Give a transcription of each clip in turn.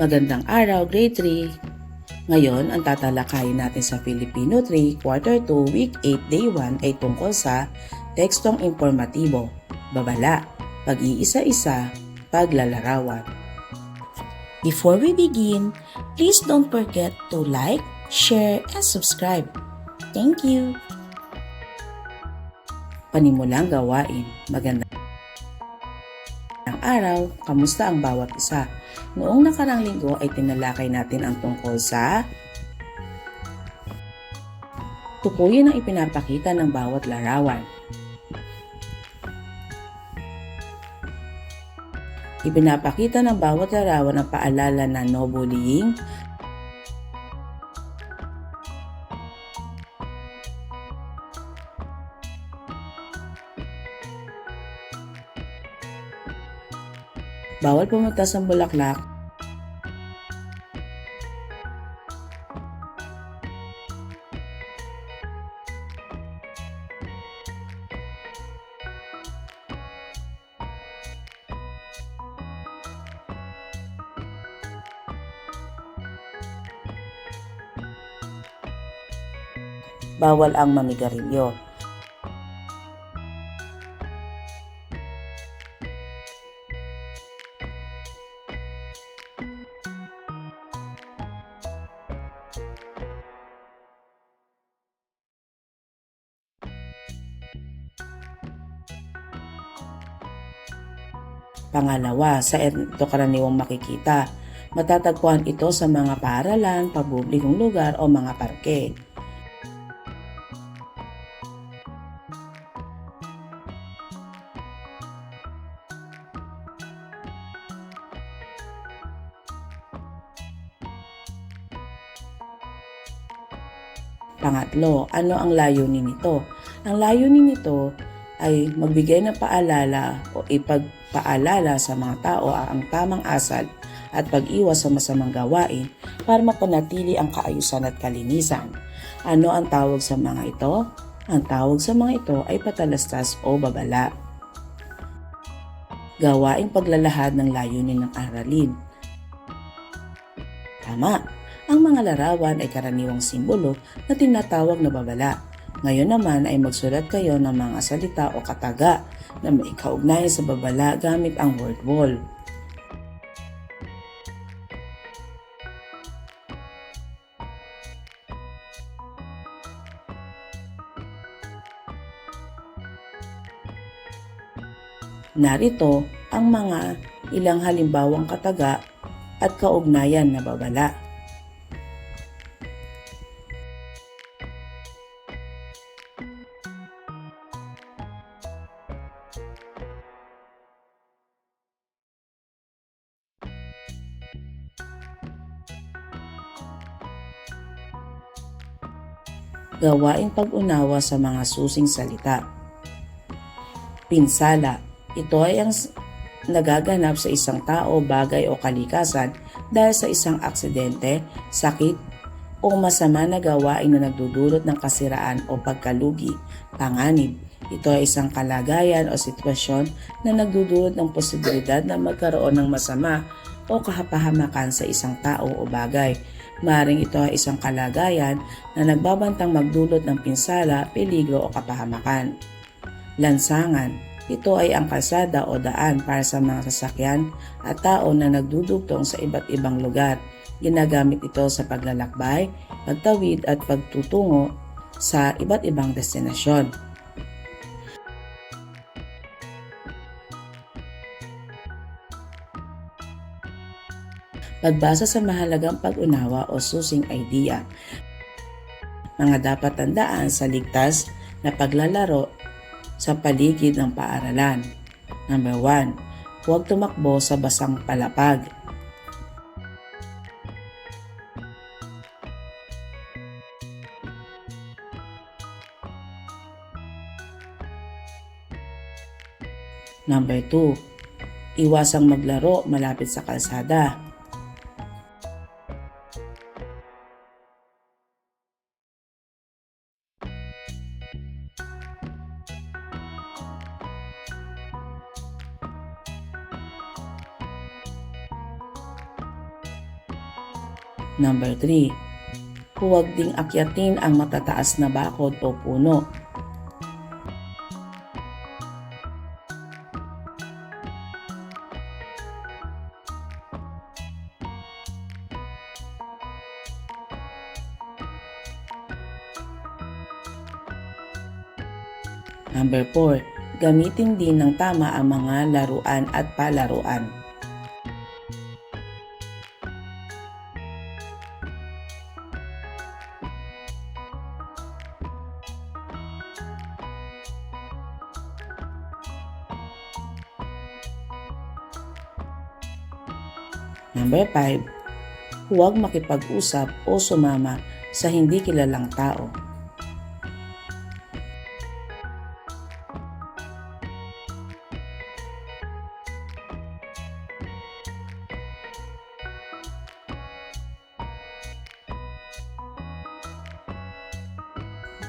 Magandang araw, grade 3. Ngayon, ang tatalakayin natin sa Filipino 3, Quarter 2, Week 8, Day 1 ay tungkol sa tekstong informatibo, babala, pag-iisa-isa, paglalarawan. Before we begin, please don't forget to like, share, and subscribe. Thank you! Panimulang gawain, maganda araw, kamusta ang bawat isa? Noong nakarang linggo ay tinalakay natin ang tungkol sa tukuyin ang ipinapakita ng bawat larawan. Ipinapakita ng bawat larawan ang paalala na no bullying, bawal pumunta sa bulaklak, bawal ang manigarilyo. Pangalawa, sa ito karaniwang makikita. Matatagpuan ito sa mga paaralan, papublikong lugar o mga parke. Pangatlo, ano ang layunin nito? Ang layunin nito ay magbigay ng paalala o ipagpaalala sa mga tao ang tamang asal at pag-iwas sa masamang gawain para mapanatili ang kaayusan at kalinisan. Ano ang tawag sa mga ito? Ang tawag sa mga ito ay patalastas o babala. Gawaing paglalahad ng layunin ng aralin. Tama, ang mga larawan ay karaniwang simbolo na tinatawag na babala. Ngayon naman ay magsulat kayo ng mga salita o kataga na may sa babala gamit ang word wall. Narito ang mga ilang halimbawang kataga at kaugnayan na babala. Gawaing pag-unawa sa mga susing salita. Pinsala. Ito ay ang nagaganap sa isang tao, bagay o kalikasan dahil sa isang aksidente, sakit, o masama na gawain na nagdudulot ng kasiraan o pagkalugi, panganib. Ito ay isang kalagayan o sitwasyon na nagdudulot ng posibilidad na magkaroon ng masama o kahapahamakan sa isang tao o bagay. Maring ito ay isang kalagayan na nagbabantang magdulot ng pinsala, peligro o kapahamakan. Lansangan. Ito ay ang kalsada o daan para sa mga sasakyan at tao na nagdudugtong sa iba't ibang lugar. Ginagamit ito sa paglalakbay, pagtawid at pagtutungo sa iba't ibang destinasyon. Pagbasa sa mahalagang pag-unawa o susing idea. Mga dapat tandaan sa ligtas na paglalaro sa paligid ng paaralan. Number 1. Huwag tumakbo sa basang palapag. Number 2. Iwasang maglaro malapit sa kalsada. Number 3. Huwag ding akyatin ang matataas na bakod o puno. Number 4. Gamitin din ng tama ang mga laruan at palaruan. Number 5. Huwag makipag-usap o sumama sa hindi kilalang tao.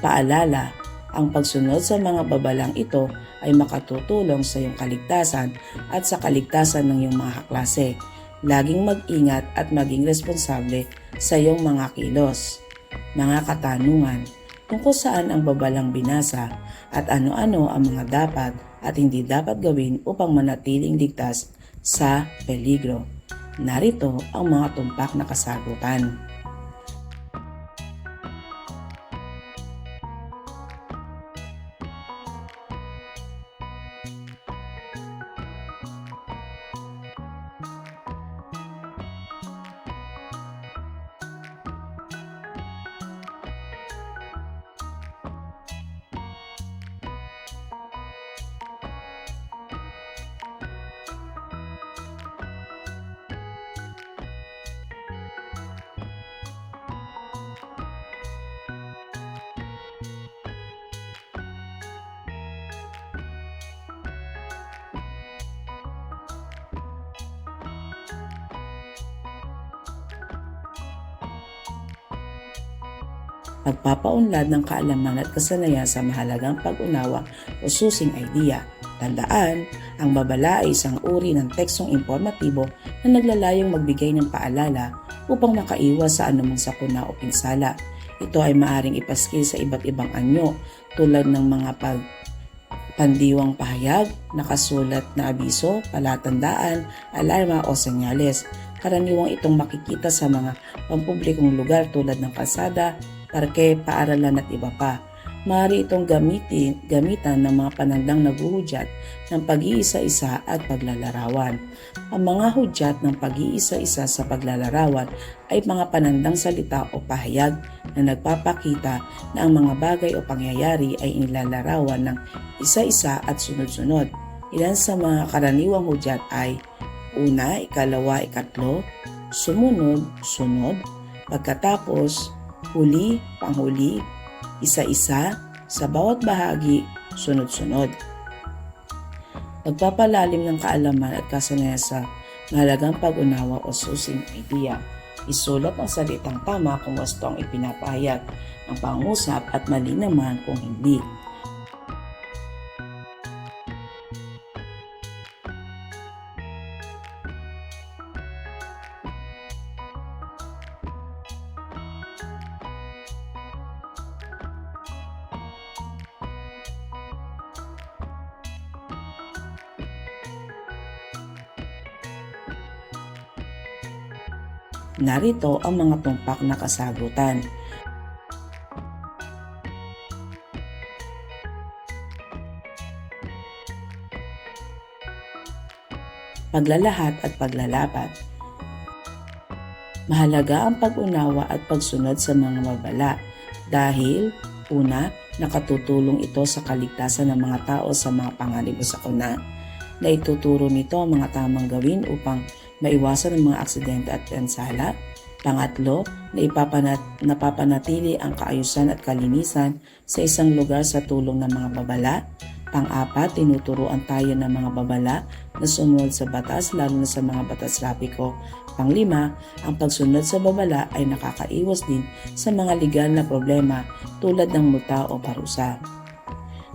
Paalala, ang pagsunod sa mga babalang ito ay makatutulong sa iyong kaligtasan at sa kaligtasan ng iyong mga kaklase. Laging mag-ingat at maging responsable sa iyong mga kilos. Mga katanungan, tungkol saan ang babalang binasa at ano-ano ang mga dapat at hindi dapat gawin upang manatiling ligtas sa peligro. Narito ang mga tumpak na kasagutan. Pagpapaunlad ng kaalaman at kasanayan sa mahalagang pag-unawa o susing idea. Tandaan, ang babala ay isang uri ng tekstong informatibo na naglalayong magbigay ng paalala upang makaiwas sa anumang sakuna o pinsala. Ito ay maaring ipaskil sa iba't ibang anyo tulad ng mga pag pandiwang pahayag, nakasulat na abiso, palatandaan, alarma o senyales. Karaniwang itong makikita sa mga pampublikong lugar tulad ng kalsada, parke, paaralan at iba pa. Maaari itong gamitin, gamitan ng mga panandang naguhudyat ng pag-iisa-isa at paglalarawan. Ang mga hudyat ng pag-iisa-isa sa paglalarawan ay mga panandang salita o pahayag na nagpapakita na ang mga bagay o pangyayari ay inilalarawan ng isa-isa at sunod-sunod. Ilan sa mga karaniwang hudyat ay una, ikalawa, ikatlo, sumunod, sunod, pagkatapos, huli, panghuli, isa-isa, sa bawat bahagi, sunod-sunod. Pagpapalalim ng kaalaman at kasanayan sa mahalagang pag-unawa o susing idea. Isulat ang salitang tama kung gusto ang ipinapahayag ng pangusap at mali naman kung hindi. Narito ang mga tumpak na kasagutan. Paglalahat at paglalapat. Mahalaga ang pag-unawa at pagsunod sa mga babala dahil una, nakatutulong ito sa kaligtasan ng mga tao sa mga panganib o sakuna na ituturo nito ang mga tamang gawin upang maiwasan ang mga aksidente at pinsala. Pangatlo, na ipapanat, napapanatili ang kaayusan at kalinisan sa isang lugar sa tulong ng mga babala. Pang-apat, tinuturuan tayo ng mga babala na sumunod sa batas lalo na sa mga batas trapiko. Panglima, ang pagsunod sa babala ay nakakaiwas din sa mga legal na problema tulad ng multa o parusa.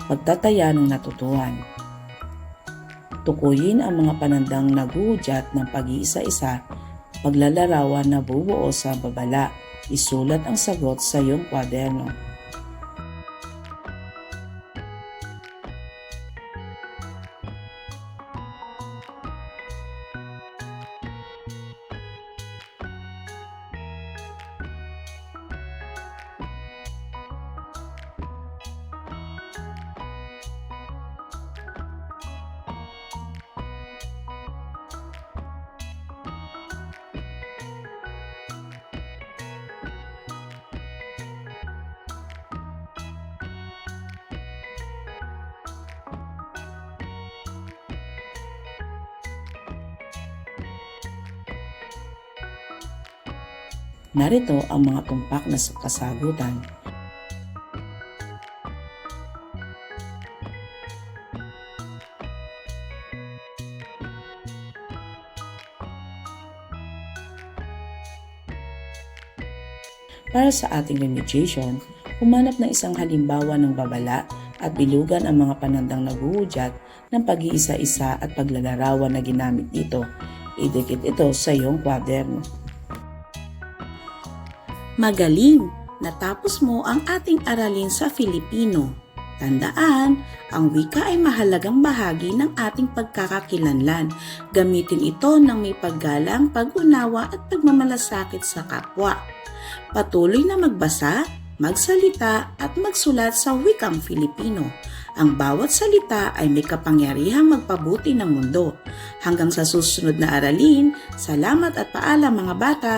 Pagtataya ng natutuhan Tukuyin ang mga panandang naguhudyat ng pag-iisa-isa paglalarawan na bubuo sa babala. Isulat ang sagot sa iyong kwaderno. Narito ang mga tumpak na kasagutan. Para sa ating remediation, humanap ng isang halimbawa ng babala at bilugan ang mga panandang naguhudyat ng pag-iisa-isa at paglalarawan na ginamit dito. Idikit ito sa iyong kwaderno. Magaling! Natapos mo ang ating aralin sa Filipino. Tandaan, ang wika ay mahalagang bahagi ng ating pagkakakilanlan. Gamitin ito ng may paggalang, pag-unawa at pagmamalasakit sa kapwa. Patuloy na magbasa, magsalita at magsulat sa wikang Filipino. Ang bawat salita ay may kapangyarihang magpabuti ng mundo. Hanggang sa susunod na aralin, salamat at paalam mga bata!